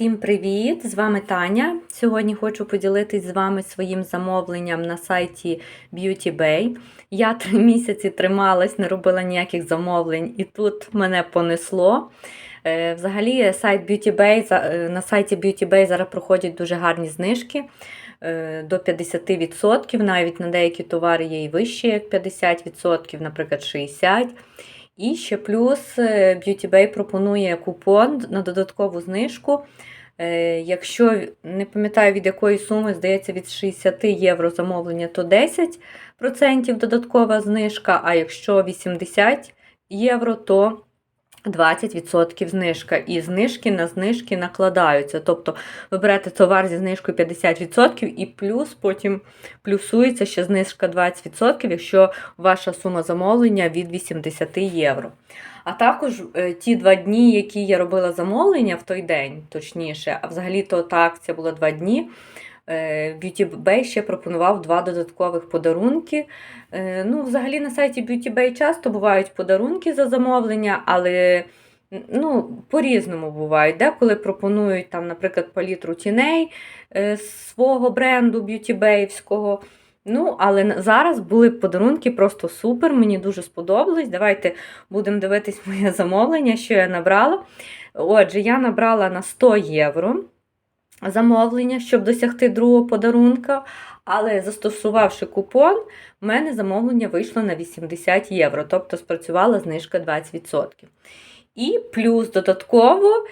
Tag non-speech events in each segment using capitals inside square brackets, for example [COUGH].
Всім привіт! З вами Таня. Сьогодні хочу поділитись з вами своїм замовленням на сайті Beauty Bay. Я три [LAUGHS] місяці трималась, не робила ніяких замовлень, і тут мене понесло. Е, Взагалі, сайт Beauty Bay, е, на сайті Beauty Bay зараз проходять дуже гарні знижки е, до 50%, навіть на деякі товари є і вище, як 50%, наприклад, 60%. І ще плюс е, Beauty Bay пропонує купон на додаткову знижку. Е, Якщо не пам'ятаю від якої суми, здається, від 60 євро замовлення, то 10% додаткова знижка, а якщо 80 євро, то 20% знижка. І знижки на знижки накладаються. Тобто ви берете товар зі знижкою 50% і плюс потім плюсується ще знижка 20%, якщо ваша сума замовлення від 80 євро. А також е, ті два дні, які я робила замовлення в той день, точніше, а взагалі-то та акція була два дні. Е, Beauty Bay ще пропонував два додаткових подарунки. Е, Ну, взагалі на сайті Beauty Bay часто бувають подарунки за замовлення, але ну, по-різному бувають. Деколи пропонують, там, наприклад, палітру тіней е, свого бренду Beauty Bay'вського. Ну, але зараз були подарунки просто супер, мені дуже сподобалось. Давайте будемо дивитись моє [LAUGHS] замовлення, що я набрала. Отже, я набрала на 100 євро замовлення, щоб досягти другого подарунка. Але застосувавши купон, в мене замовлення вийшло на 80 євро, тобто спрацювала знижка 20%. І плюс додатково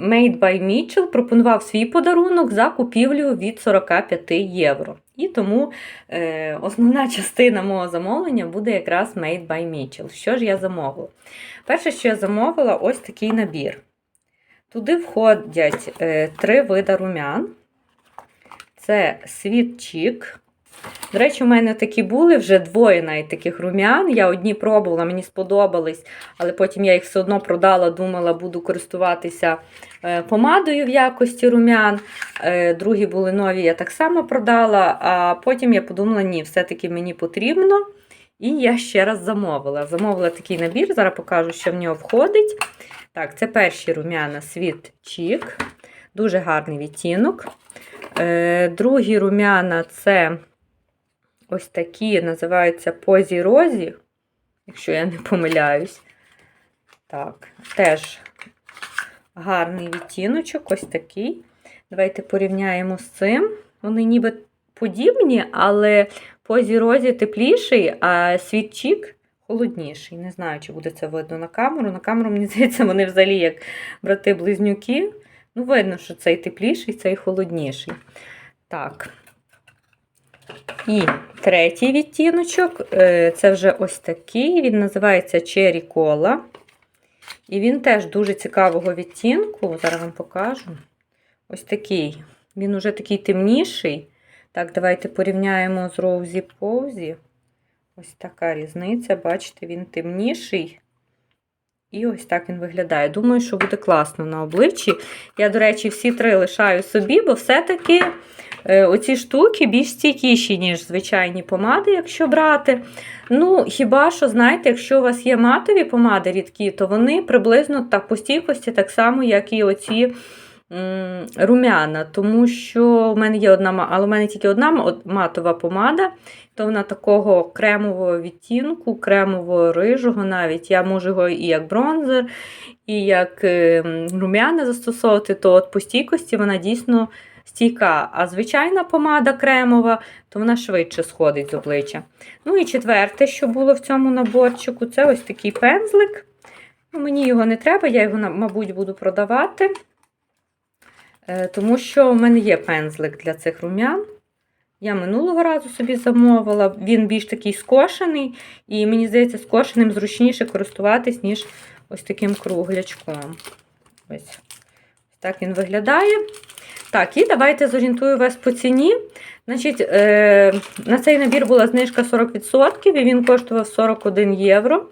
Made by Mitchell пропонував свій подарунок за купівлю від 45 євро. І тому е, основна частина мого замовлення буде якраз Made by Mitchell. Що ж я замовила? Перше, що я замовила, ось такий набір. Туди входять е, три вида румян. Це Cheek. До речі, у мене такі були вже двоє навіть таких румян. Я одні пробувала, мені сподобались, але потім я їх все одно продала, думала, буду користуватися е, помадою в якості румян. Е, Другі були нові, я так само продала, а потім я подумала, ні, все-таки мені потрібно. І я ще раз замовила. Замовила такий набір, зараз покажу, що в нього входить. Так, це перші румяна Sweet Cheek. Дуже гарний відтінок. Е, Другі румяна це ось такі, називаються Позі Розі, якщо я не помиляюсь. Так, теж гарний відтіночок, ось такий. Давайте порівняємо з цим. Вони ніби подібні, але Позі Розі тепліший, а світчик холодніший. Не знаю, чи буде це видно на камеру. На камеру, мені [LAUGHS] здається, вони взагалі як брати-близнюки. Ну, видно, що цей тепліший, цей холодніший. Так. І третій відтіночок е, це вже ось такий. Він називається Cherry Cola. І він теж дуже цікавого відтінку. Зараз вам покажу. Ось такий. Він уже такий темніший. Так, давайте порівняємо з Rosy Posy. Ось така різниця. Бачите, він темніший. І ось так він виглядає. Думаю, що буде класно на обличчі. Я, до речі, всі три лишаю собі, бо все-таки е, оці штуки більш стійкіші, ніж звичайні помади, якщо брати. Ну, хіба що, знаєте, якщо у вас є матові помади рідкі, то вони приблизно так по стійкості, так само, як і оці румяна. Тому що в мене є одна, але в мене тільки одна матова помада, то вона такого кремового відтінку, кремово-рижого навіть. Я можу його і як бронзер, і як е, румяна застосовувати, то от по стійкості вона дійсно стійка. А звичайна помада кремова, то вона швидше сходить з обличчя. Ну і четверте, що було в цьому наборчику, це ось такий пензлик. Ну, мені його не треба, я його, мабуть, буду продавати. Е, Тому що в мене є пензлик для цих рум'ян. Я минулого разу собі замовила. Він більш такий скошений, і мені здається, скошеним зручніше користуватись, ніж ось таким круглячком. Ось так він виглядає. Так, і давайте зорієнтую вас по ціні. Значить, е, на цей набір була знижка 40%, і він коштував 41 євро.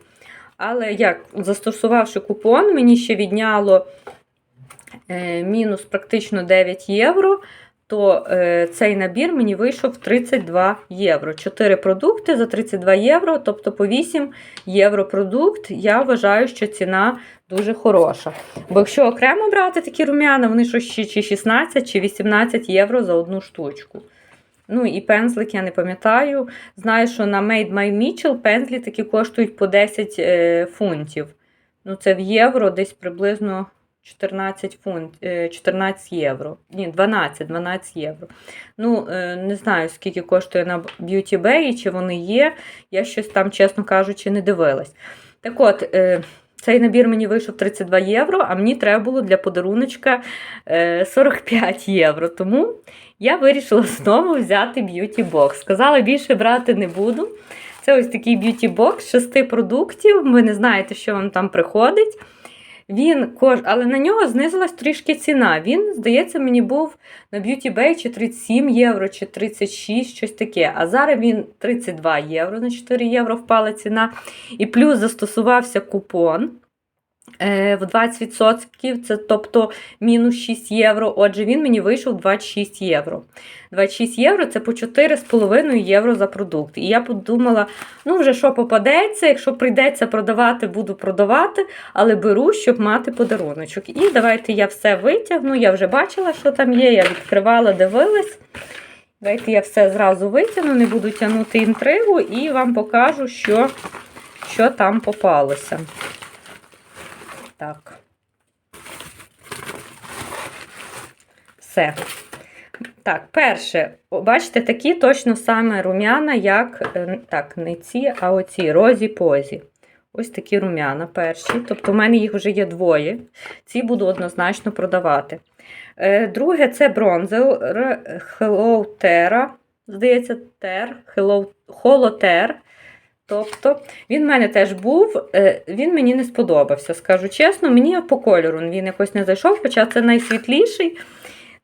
Але як застосувавши купон, мені ще відняло мінус практично 9 євро. то е, цей набір мені вийшов 32 євро. 4 продукти за 32 євро, тобто по 8 євро продукт. Я вважаю, що ціна дуже хороша. Бо якщо окремо брати такі рум'яна, вони щось чи 16 чи 18 євро за одну штучку. Ну і пензлик, я не пам'ятаю. Знаю, що на Made by Mitchell пензлі такі коштують по 10 е, фунтів. Ну, це в євро десь приблизно 14 фунт, е, 14 євро. Ні, 12, 12 євро. Ну, е, не знаю, скільки коштує на Beauty Bay, чи вони є. Я щось там, чесно кажучи, не дивилась. Так от, е, цей набір мені вийшов 32 євро, а мені треба було для подаруночка е, 45 євро. Тому я вирішила знову взяти б'юті бокс. Сказала, більше брати не буду. Це ось такий б'юті бокс з 6 продуктів. Ви не знаєте, що вам там приходить. Він. Але на нього знизилась трішки ціна. Він, здається, мені був на Beauty Bay чи 37 євро, чи 36, щось таке. А зараз він 32 євро, на 4 євро впала ціна. І плюс застосувався купон в 20%, це тобто мінус 6 євро. Отже, він мені вийшов 26 євро. 26 євро це по 4,5 євро за продукт. І я подумала, ну вже що попадеться, якщо прийдеться продавати, буду продавати, але беру, щоб мати подаруночок. І давайте я все витягну. Я вже бачила, що там є. Я відкривала, дивилась. Давайте я все зразу витягну, не буду тягнути інтригу і вам покажу, що, що там попалося. Так. Все. Так, перше, бачите, такі точно саме рум'яна, як е, так, не ці, а оці розі позі. Ось такі рум'яна перші. Тобто, в мене їх вже є двоє. Ці буду однозначно продавати. Е, Друге, це бронзер Hello Terra. Здається, Ter, Hello, Holoter. Тобто, він в мене теж був, е, він мені не сподобався, скажу чесно, мені по кольору він якось не зайшов, хоча це найсвітліший.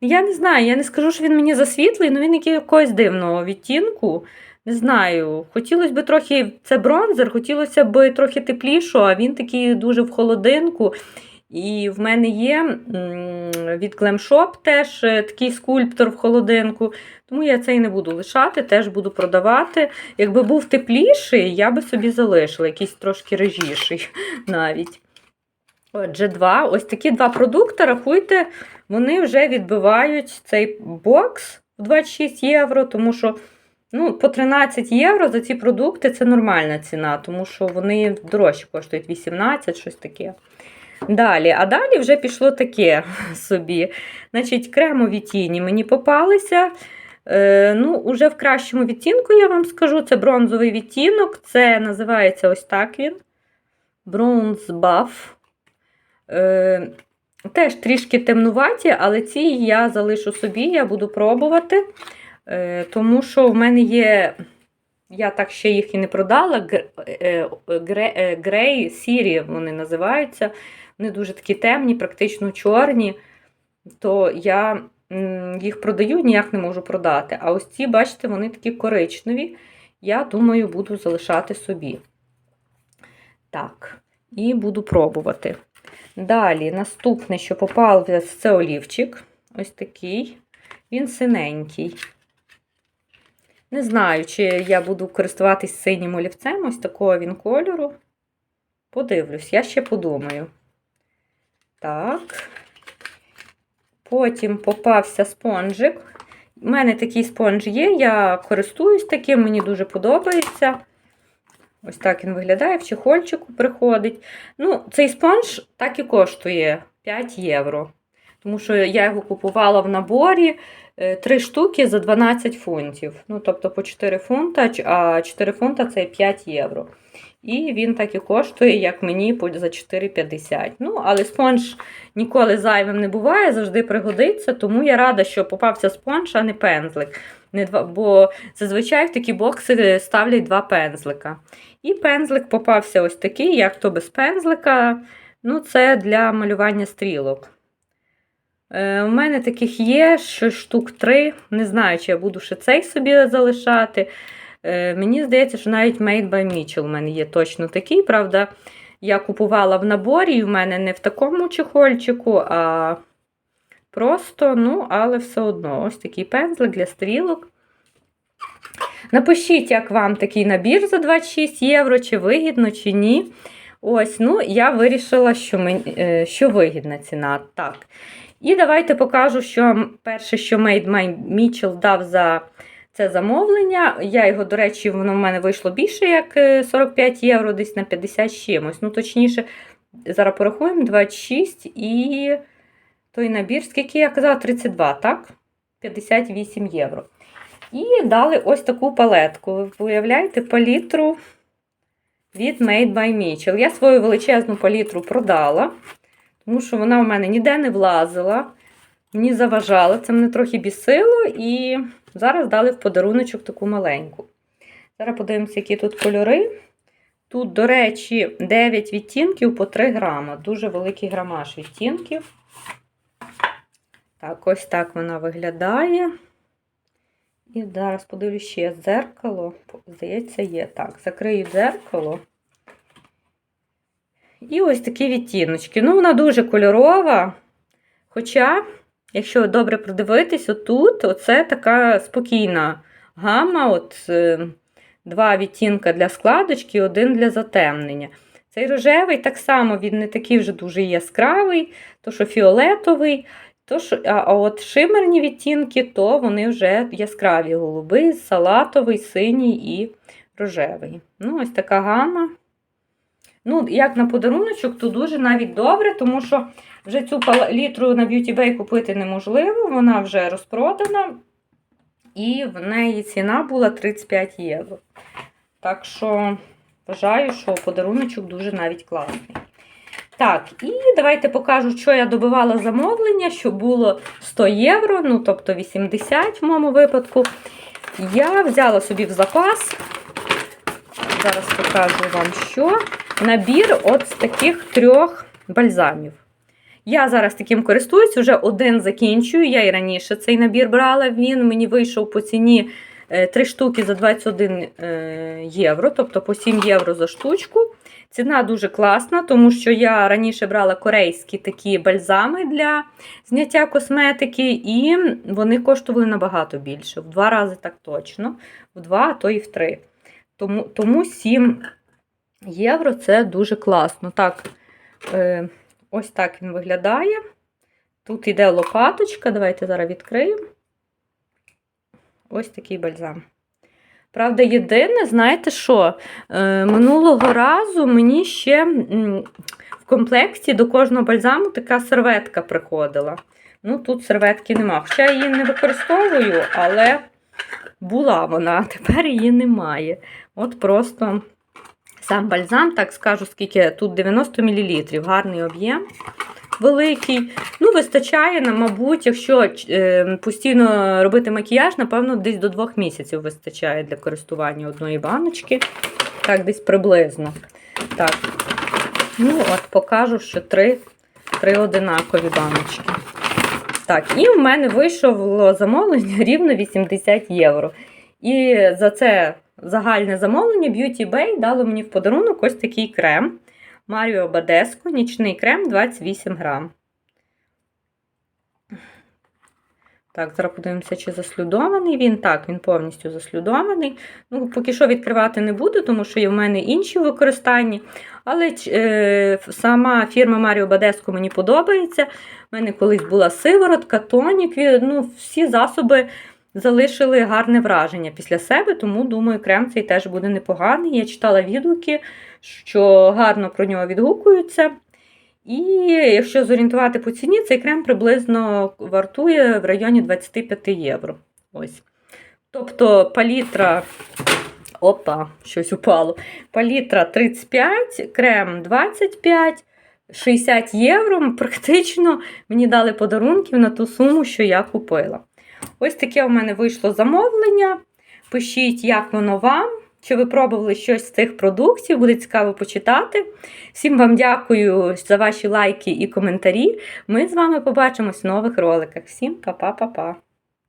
Я не знаю, я не скажу, що він мені засвітлий, але він якогось дивного відтінку. Не знаю. Хотілося б трохи, це бронзер, хотілося б трохи теплішого, а він такий дуже в холодинку. І в мене є від Glam Shop теж е, такий скульптор в холодинку. Тому я цей не буду лишати, теж буду продавати. Якби був тепліший, я би собі залишила, якийсь трошки режіший [LAUGHS] навіть. Отже, два. Ось такі два продукти, рахуйте, вони вже відбивають цей бокс в 26 євро, тому що ну, по 13 євро за ці продукти це нормальна ціна, тому що вони дорожче коштують 18, щось таке. Далі, а далі вже пішло таке [LAUGHS] собі. Значить, кремові тіні мені попалися. Е, ну, Уже в кращому відтінку, я вам скажу, це бронзовий відтінок. Це називається ось так він. Bronze Buff. Е, Теж трішки темнуваті, але ці я залишу собі, я буду пробувати. Е, тому що в мене є. Я так ще їх і не продала. Грей сірі вони називаються. Вони дуже такі темні, практично чорні. То я їх продаю, ніяк не можу продати. А ось ці, бачите, вони такі коричневі. Я думаю, буду залишати собі. Так, і буду пробувати. Далі, наступне, що попав, це олівчик. Ось такий. Він синенький. Не знаю, чи я буду користуватись синім олівцем, ось такого він кольору. Подивлюсь, я ще подумаю. Так. Потім попався спонжик. У мене такий спонж є, я користуюсь таким, мені дуже подобається. Ось так він виглядає, в чехольчику приходить. Ну, Цей спонж так і коштує 5 євро. Тому що я його купувала в наборі 3 штуки за 12 фунтів. Ну, тобто по 4 фунта, а 4 фунта це 5 євро. І він так і коштує, як мені за 4,50. Ну, але спонж ніколи зайвим не буває, завжди пригодиться. Тому я рада, що попався спонж, а не пензлик. Не два, Бо зазвичай в такі бокси ставлять два пензлика. І пензлик попався ось такий, як то без пензлика. Ну, Це для малювання стрілок. Е, У мене таких є ще штук три. Не знаю, чи я буду ще цей собі залишати. Е, Мені здається, що навіть Made by Mitchell у мене є точно такий. Правда, я купувала в наборі, і в мене не в такому чехольчику, а просто, ну, але все одно. Ось такий пензлик для стрілок. Напишіть, як вам такий набір за 26 євро, чи вигідно, чи ні. Ось, ну, я вирішила, що, мені, е, що вигідна ціна. Так. І давайте покажу, що перше, що Made My Mitchell дав за це замовлення. Я його, до речі, воно в мене вийшло більше, як е, 45 євро, десь на 50 з чимось. Ну, точніше, зараз порахуємо 26 і той набір, скільки я казала, 32, так? 58 євро. І дали ось таку палетку. Ви уявляєте, палітру від Made by Mitchell. Я свою величезну палітру продала, тому що вона у мене ніде не влазила, мені заважала, це мене трохи бісило, і зараз дали в подаруночок таку маленьку. Зараз подивимося, які тут кольори. Тут, до речі, 9 відтінків по 3 грама. Дуже великий грамаж відтінків. Так, ось так вона виглядає. І зараз подивлюсь ще дзеркало. Здається, є. Так, закрию дзеркало. І ось такі відтіночки. Ну, вона дуже кольорова. Хоча, якщо добре продивитись, отут оце така спокійна гама. От е, Два відтінка для складочки, один для затемнення. Цей рожевий так само він не такий вже дуже яскравий, то що фіолетовий. То, що, а, от шимерні відтінки, то вони вже яскраві голубий, салатовий, синій і рожевий. Ну, ось така гама. Ну, як на подаруночок, то дуже навіть добре, тому що вже цю палітру на Beauty Bay купити неможливо, вона вже розпродана. І в неї ціна була 35 євро. Так що вважаю, що подаруночок дуже навіть класний. Так, і давайте покажу, що я добивала замовлення, що було 100 євро, ну тобто 80 в моєму випадку. Я взяла собі в запас, зараз покажу вам, що набір от з таких трьох бальзамів. Я зараз таким користуюсь, вже один закінчую. Я і раніше цей набір брала. Він мені вийшов по ціні 3 штуки за 21 євро, тобто по 7 євро за штучку. Ціна дуже класна, тому що я раніше брала корейські такі бальзами для зняття косметики, і вони коштували набагато більше. В два рази так точно, в два, а то і в три. Тому, тому 7 євро це дуже класно. Так, е, ось так він виглядає. Тут йде лопаточка, давайте зараз відкриємо. Ось такий бальзам. Правда, єдине, знаєте що? Е, Минулого разу мені ще в комплекті до кожного бальзаму така серветка приходила. Ну, тут серветки нема. Хоча я її не використовую, але була вона, тепер її немає. От просто сам бальзам, так скажу, скільки тут 90 мл, гарний об'єм. Великий. Ну, вистачає, мабуть, якщо е, постійно робити макіяж, напевно, десь до двох місяців вистачає для користування одної баночки. Так, десь приблизно. Так. Ну, от покажу, що три, три одинакові баночки. Так, і в мене вийшло замовлення рівно 80 євро. І за це загальне замовлення Beauty Bay дало мені в подарунок ось такий крем. Маріо Бадеско, нічний крем 28 грам. Так, зараз подивимося, чи заслюдований він. Так, він повністю заслюдований. Ну, Поки що відкривати не буду, тому що є в мене інші в використанні. Але е, сама фірма Маріо Бадеско мені подобається. У мене колись була сиворотка, тонік. Ну, Всі засоби залишили гарне враження після себе, тому, думаю, крем цей теж буде непоганий. Я читала відгуки, що гарно про нього відгукуються. І якщо зорієнтувати по ціні, цей крем приблизно вартує в районі 25 євро. Ось. Тобто палітра, опа, щось упало. Палітра 35, крем 25, 60 євро. Практично мені дали подарунків на ту суму, що я купила. Ось таке у мене вийшло замовлення. Пишіть, як воно вам. Чи ви пробували щось з цих продуктів, буде цікаво почитати. Всім вам дякую за ваші лайки і коментарі. Ми з вами побачимось в нових роликах. Всім па-па-па-па!